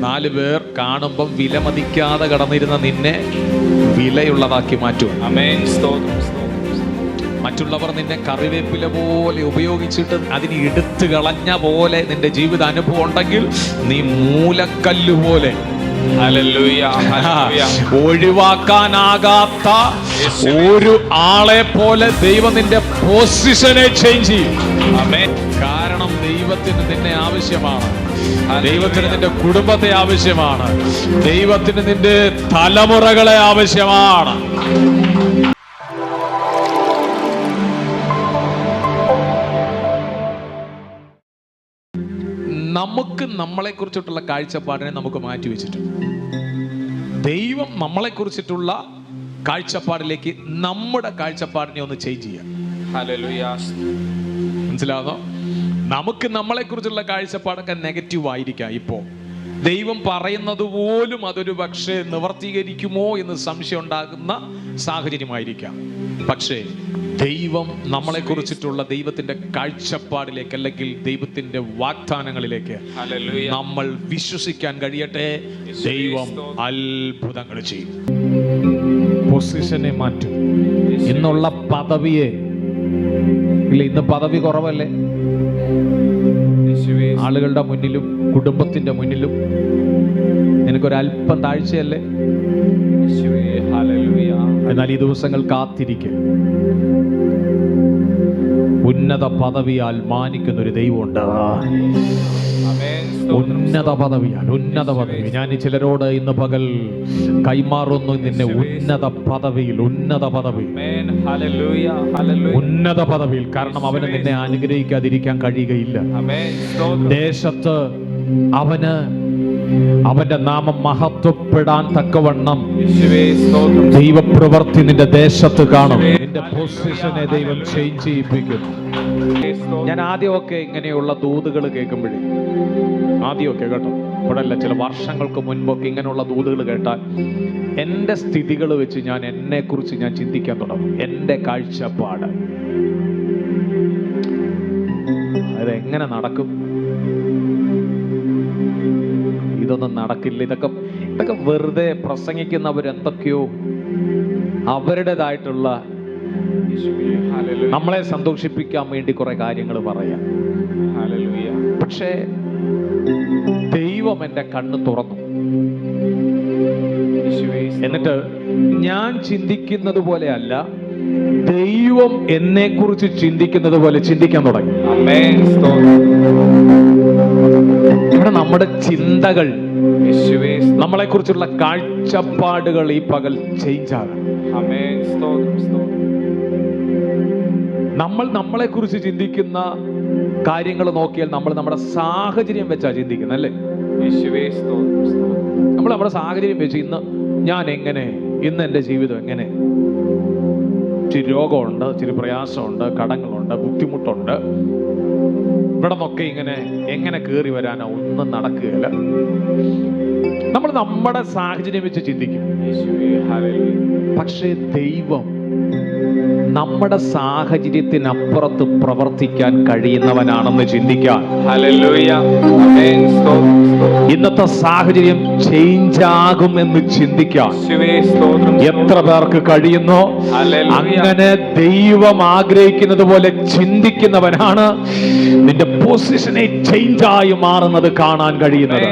നാല് പേർ കാണുമ്പം വിലമതിക്കാതെ കടന്നിരുന്ന നിന്നെ വിലയുള്ളതാക്കി മാറ്റും. മറ്റുള്ളവർ നിന്നെ കറിവേപ്പില പോലെ ഉപയോഗിച്ചിട്ട് അതിന് എടുത്തു കളഞ്ഞ പോലെ നിന്റെ ജീവിത അനുഭവം ഉണ്ടെങ്കിൽ നീ മൂലക്കല്ല് പോലെ. ഒഴിവാക്കാനാകാത്ത ഒരു ആളെ പോലെ ദൈവം നിന്റെ പൊസിഷനെ ചേഞ്ച് ചെയ്യും. ദൈവത്തിന് നിന്നെ ആവശ്യമാണ്. ദൈവത്തിന് നിന്റെ കുടുംബത്തെ ആവശ്യമാണ്. ദൈവത്തിന് നിന്റെ തലമുറകളെ ആവശ്യമാണ്. നമുക്ക് നമ്മളെ കുറിച്ചിട്ടുള്ള കാഴ്ചപ്പാടിനെ നമുക്ക് മാറ്റി വെച്ചിട്ടുണ്ട്. ദൈവം നമ്മളെ കുറിച്ചിട്ടുള്ള കാഴ്ചപ്പാടിലേക്ക് നമ്മുടെ കാഴ്ചപ്പാടിനെ ഒന്ന് ചേഞ്ച് ചെയ്യാം ഹല്ലേലൂയ മനസ്സിലാവുന്നോ? നമുക്ക് നമ്മളെ കുറിച്ചുള്ള കാഴ്ചപ്പാടൊക്കെ നെഗറ്റീവ് ആയിരിക്കാം ഇപ്പോൾ ദൈവം പറയുന്നത് പോലും അതൊരു പക്ഷേ നിവർത്തീകരിക്കുമോ എന്ന് സംശയം ഉണ്ടാകുന്ന സാഹചര്യമായിരിക്കാം. പക്ഷേ ദൈവം നമ്മളെ കുറിച്ചിട്ടുള്ള ദൈവത്തിന്റെ കാഴ്ചപ്പാടിലേക്ക് അല്ലെങ്കിൽ ദൈവത്തിന്റെ വാഗ്ദാനങ്ങളിലേക്ക് നമ്മൾ വിശ്വസിക്കാൻ കഴിയട്ടെ. ദൈവം അത്ഭുതങ്ങൾ ചെയ്യും. പൊസിഷനെ മാറ്റും. എന്നുള്ള പദവിയെ ഇല്ല ഇന്ന് പദവി കുറവല്ലേ? ആളുകളുടെ മുന്നിലും കുടുംബത്തിന്റെ മുന്നിലും. നിനക്കൊരല്പം താഴ്ചയല്ലേ എന്നാൽ ഈ ദിവസങ്ങൾ കാത്തിരിക്കുക ഉന്നത പദവിയാൽ മാനിക്കുന്ന ഒരു ദൈവമുണ്ട് ഉന്നത പദവിയാൽ ഉന്നത പദവി. ഞാൻ ചിലരോട് ഇന്ന് പകൽ കൈമാറുന്നു നിന്നെ ഉന്നത പദവിയിൽ ഉന്നത പദവി ഉന്നത പദവിയിൽ. കാരണം അവന് നിന്നെ അനുഗ്രഹിക്കാതിരിക്കാൻ കഴിയുകയില്ല. ദേശത്ത് അവന് അവന്റെ നാമം മഹത്വപ്പെടാൻ തക്കവണ്ണം. ദൈവപ്രവർത്തി നിന്റെ ദേശത്ത് കാണും. നിന്റെ പൊസിഷനെ ദൈവം ചേഞ്ച് ചെയ്യിപ്പിക്കും. ഞാൻ ആദ്യമൊക്കെ ഇങ്ങനെയുള്ള ദൂതുകൾ കേൾക്കുമ്പോഴേ ആദ്യമൊക്കെ കേട്ടോ ഇവിടെയല്ല ചില വർഷങ്ങൾക്ക് മുൻപൊക്കെ ഇങ്ങനെയുള്ള ദൂതുകൾ കേട്ടാൽ എന്റെ സ്ഥിതികൾ വെച്ച് ഞാൻ എന്നെ കുറിച്ച് ഞാൻ ചിന്തിക്കാൻ തുടങ്ങും. എന്റെ കാഴ്ചപ്പാട്. അതെങ്ങനെ നടക്കും? ഇതൊന്നും നടക്കില്ല. ഇതൊക്കെ ഇതൊക്കെ വെറുതെ പ്രസംഗിക്കുന്നവർ എന്തൊക്കെയോ അവരുടേതായിട്ടുള്ള നമ്മളെ സന്തോഷിപ്പിക്കാൻ വേണ്ടി കുറെ കാര്യങ്ങൾ പറയാം. പക്ഷേ ദൈവം എന്റെ കണ്ണ് തുറന്നു. എന്നിട്ട് ഞാൻ ചിന്തിക്കുന്നത് പോലെയല്ല ദൈവം എന്നെ കുറിച്ച് ചിന്തിക്കുന്നത് പോലെ ചിന്തിക്കാൻ തുടങ്ങി. ഇവിടെ നമ്മുടെ ചിന്തകൾ നമ്മളെ കുറിച്ചുള്ള കാഴ്ചപ്പാടുകൾ ഈ പകൽ ചേഞ്ച് ആകണം നമ്മൾ നമ്മളെ കുറിച്ച് ചിന്തിക്കുന്ന കാര്യങ്ങൾ നോക്കിയാൽ നമ്മൾ നമ്മുടെ സാഹചര്യം വെച്ചാ ചിന്തിക്കുന്നത് അല്ലേ? നമ്മൾ നമ്മുടെ സാഹചര്യം വെച്ച് ഇന്ന് ഞാൻ എങ്ങനെ ഇന്ന് എന്റെ ജീവിതം എങ്ങനെ ഇച്ചിരി രോഗമുണ്ട് ഇച്ചിരി പ്രയാസമുണ്ട് കടങ്ങളുണ്ട് ബുദ്ധിമുട്ടുണ്ട്. ഇവിടെ നിന്നൊക്കെ ഇങ്ങനെ എങ്ങനെ കയറി വരാനോ ഒന്നും നടക്കുകയില്ല. നമ്മൾ നമ്മുടെ സാഹചര്യം വെച്ച് ചിന്തിക്കും. പക്ഷേ ദൈവം നമ്മുടെ സാഹചര്യത്തിനപ്പുറത്ത് പ്രവർത്തിക്കാൻ കഴിയുന്നവനാണെന്ന് ചിന്തിക്കാൻ ഇന്നത്തെ സാഹചര്യം ചേഞ്ച് ആകുമെന്ന് ചിന്തിക്കാൻ ചിന്തിക്കാം എത്ര പേർക്ക് കഴിയുന്നു? അങ്ങനെ ദൈവം ആഗ്രഹിക്കുന്നത് പോലെ ചിന്തിക്കുന്നവനാണ്. നിന്റെ പൊസിഷനെ ചേഞ്ച് ആയി മാറുന്നത് കാണാൻ കഴിയുന്നത്.